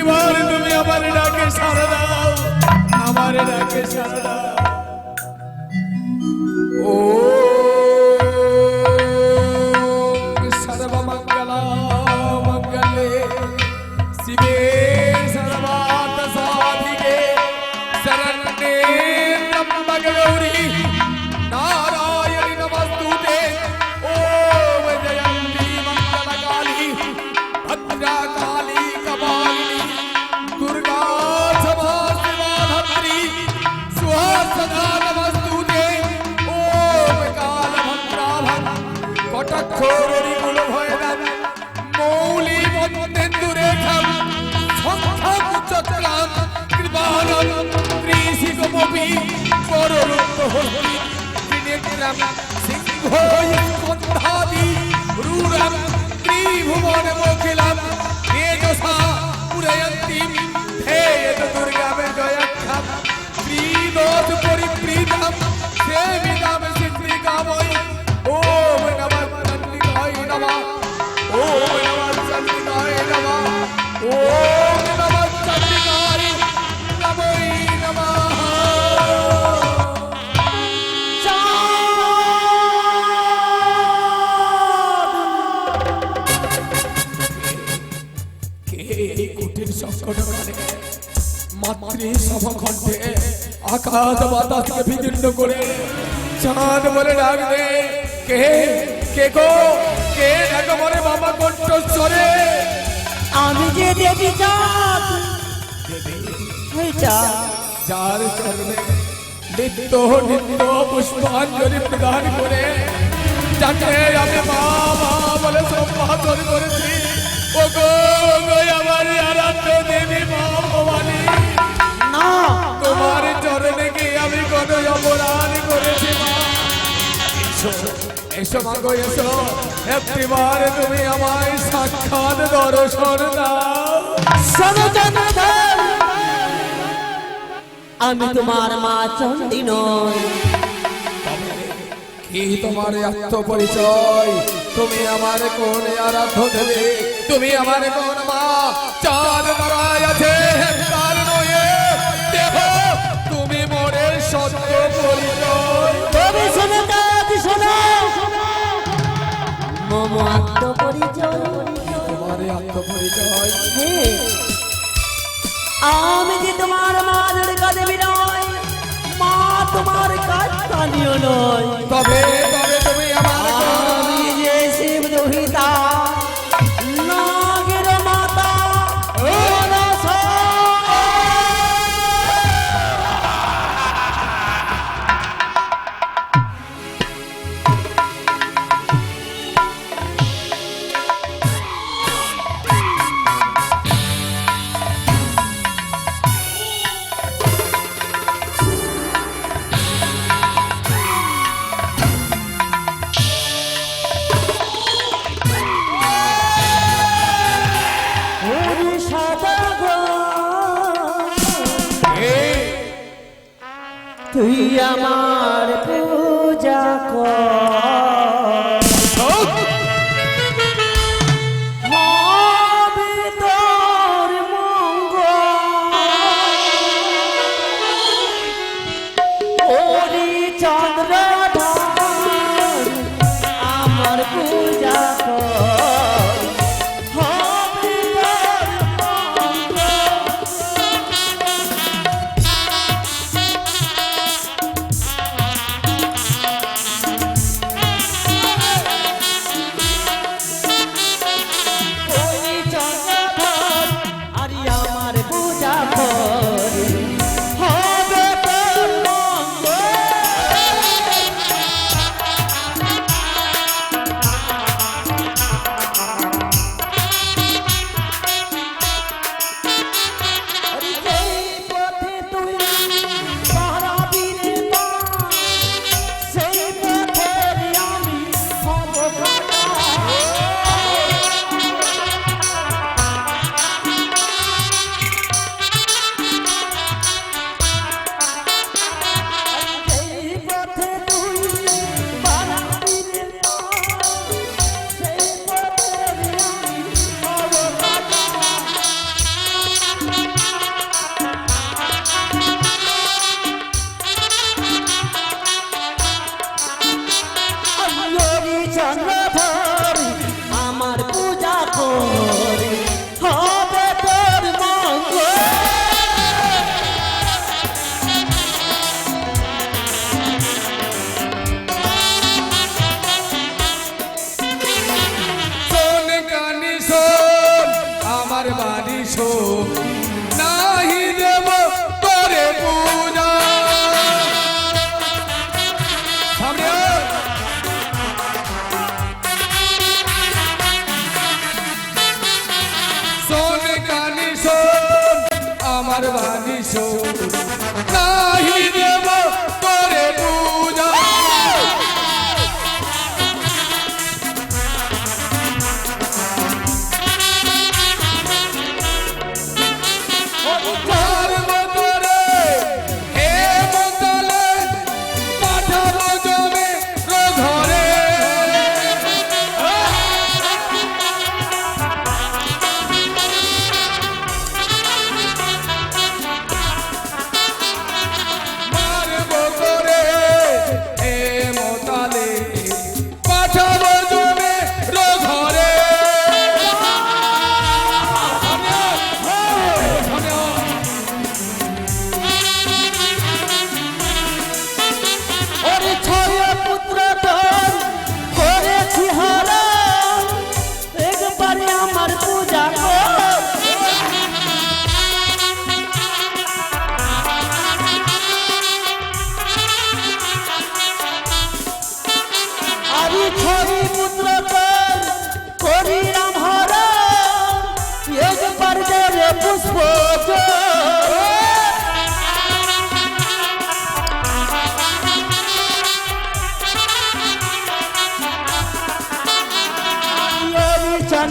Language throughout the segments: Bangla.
একটিবার তুমি আমার ডাকে সারা দাও আমার ডাকে সারা দাও। ত্রিশিকমপি পররূপ হলি ত্রিনেত্রম সিংহ রূরম ত্রিভুবন মোখিলম কঠিন সংকট কালে মাতৃ সভখণ্ডে আকাশ বাতাসকে বিদীর্ণ করে চাঁদ বলে ডাকবে। কে কে গো? কে ডাকো বলে বাবা কণ্ঠস্বরে? আমি যে দেবী যার চরণে নিত্য নিত্য পুষ্পাঞ্জলি প্রদান করে যাকে আমি মা মা বলে সম্বোধন করেছি। আমার আরাধ্য দেবী মা না। তোমার চরণে কি আমি কত অপরাধ করেছি এসো এসো এসো। একটিবার তুমি আমায় সাক্ষাৎ দর্শন দাও। আমি তোমার মা চন্ডী নই। কি তোমার আত্মপরিচয়? তুমি আমার কোন আরাধ্য দেবে? তুমি আমার কোন মা চাঁদ তারায় আছে তার নয়ে দেহ। তুমি মোরের সত্য পরিচয় তবে শোনো চাঁদ শোনো। মম আত্মপরিচয়। তোমার আত্মপরিচয়। আমি যে তোমার মা দুর্গা দেবী নয় মা তোমার কাস্তানীয় নয়। তবে তবে তুমি পূজা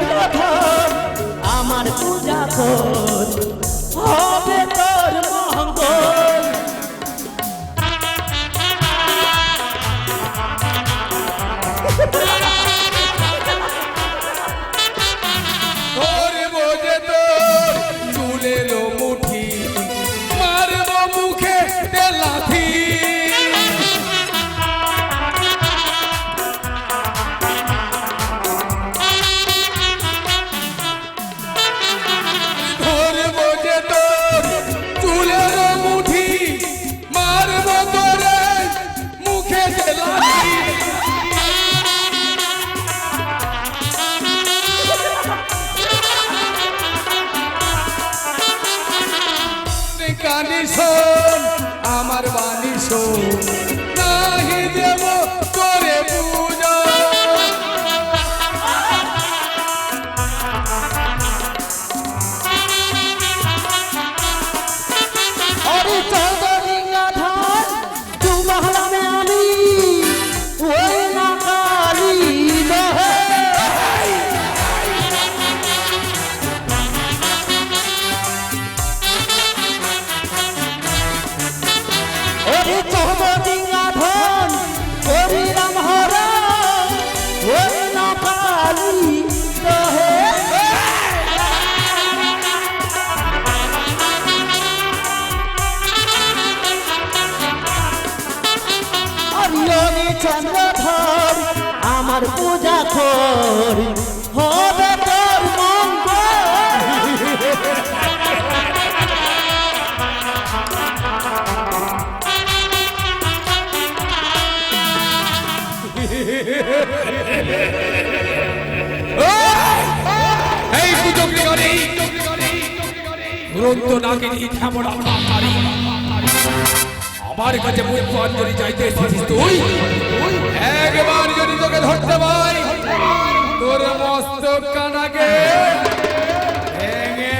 আমি আমার পূজা হবে কানি শোন আমার বাণী শোন। নাহি দেব চন্দ্রধর আমার পূজা কর। হবে তোর মঙ্গল। এই সুযোগ করে দুরন্ত নাগিনী আমার কাছে পুষ্পাঞ্জলি চাইতে এসেছিস তুই? একবার যদি তোকে ধরতে পাই তোর মস্তক কানাকে ভেঙে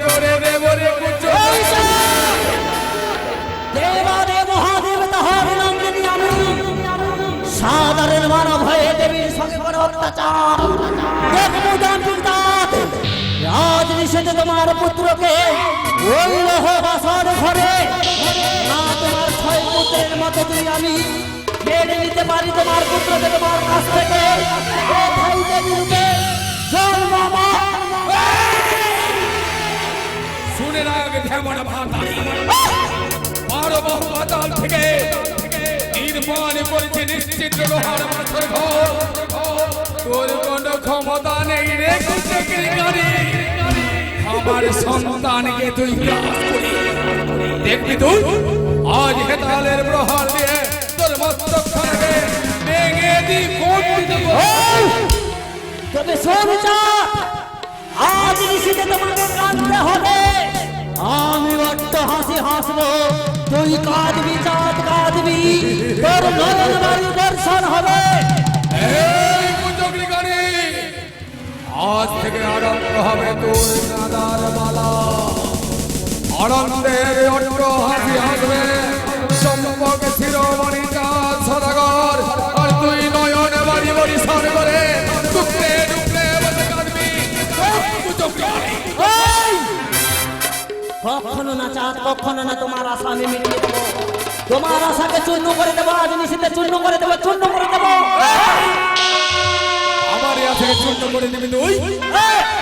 করে দেব রে কুচো। দেবাদে সাধারণ মানব হয়ে দেবীর সঙ্গে করে অত্যাচার। রাজ নিষেধে তোমার পুত্রকে। ঘরে তোমার ছয় পুত্রের মতো যদি আমি নিতে পারি তোমার পুত্রকে তোমার কাছ থেকে। ক্ষমতা নেই রে কুচক্রী আমার সন্তানকে তুই গ্রাস করি দেখবি তুই আজ হেতালের প্রহার দিয়ে তোর মস্তক খানাকে ভেঙে দি কোট দেবো তবে শোন চাঁদ, আজ নিশিতে তোমাকে কাঁদতে হবে আমি বড্ড হাসি হাসবো তুই কাঁদবি চাঁদ কাঁদবি তোর নয়ন বাড়ি দর্শন হবে এই কুচক্রী গাড়ি আজ থেকে আরম্ভ হবে তোর কাদার মালা। আনন্দের অট্ট হাসি হাসবে। সম্পর্ক শিরোমণি চাঁদ সদাগর। আর তুই নয়ন বাড়ি বাড়ি সার! কখনো না চাঁদ, কখনো না তোমার আশা, আমি মিটিয়ে দেবো। তোমার আশাকে চূর্ণ করে দেবো, আজ নিষেধে চূর্ণ করে দেবো, চূর্ণ করে দেবো। করে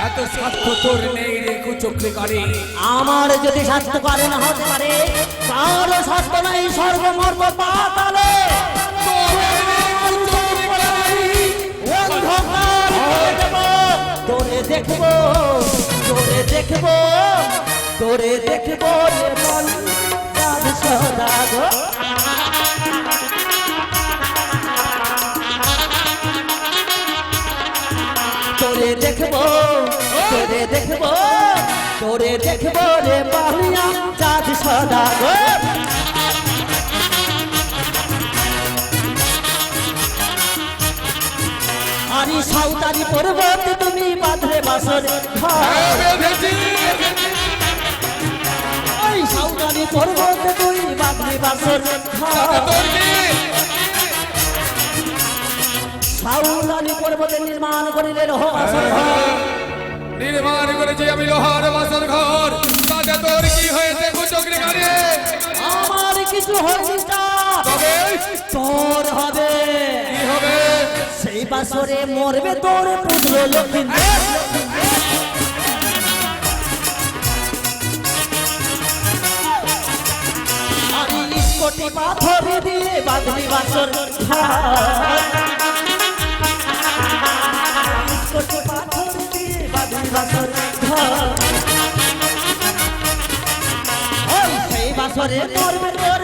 এত তোর নেই রে কারি আমার যদি স্বাস্থ্য পারে না হতে পারে কারও স্বাস্থ্য নাই, সর্বমর্ম পাতালে করে। তোরে দেখব তোরে দেখব তোরে দেখব চাঁদ সদাগর। দেখব, তোরে দেখব তোরে দেখব রে বাহুয়া চাঁদ সদা। গো আরি সাঁওতালি পর্বত তুমি বাঁধলে বাসর ওই সাঁওতালি পর্বত তুমি বাঁধলে বাসর সাঁওতালি পর্বতে নির্মাণ করিলে রহ বাসর ঘর। নির্মাণ করেছি আমি লোহার বাসর ঘর। তাতে তোর কি হয়েছে কুচক্রি কারি আমার কিছু হয়নি তবে? তোর হবে। কি হবে? সেই বাসরে মরবে তোর পুত্র লক্ষ্মী ইস্কটি পাথর দিয়ে বাঁধবি বাসর ইস্কটি পাথর দিয়ে বাঁধবি বাসর ওই সেই বাসরে মরবে তোর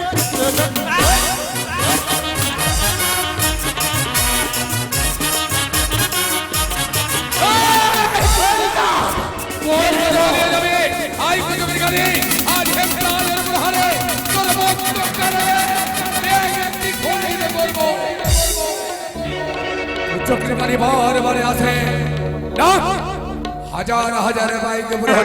আজ হেমতালের প্রহারে তোর মুক্ত করে কুচক্রি কারি বারে বারে আসে না হাজার হাজার বাইক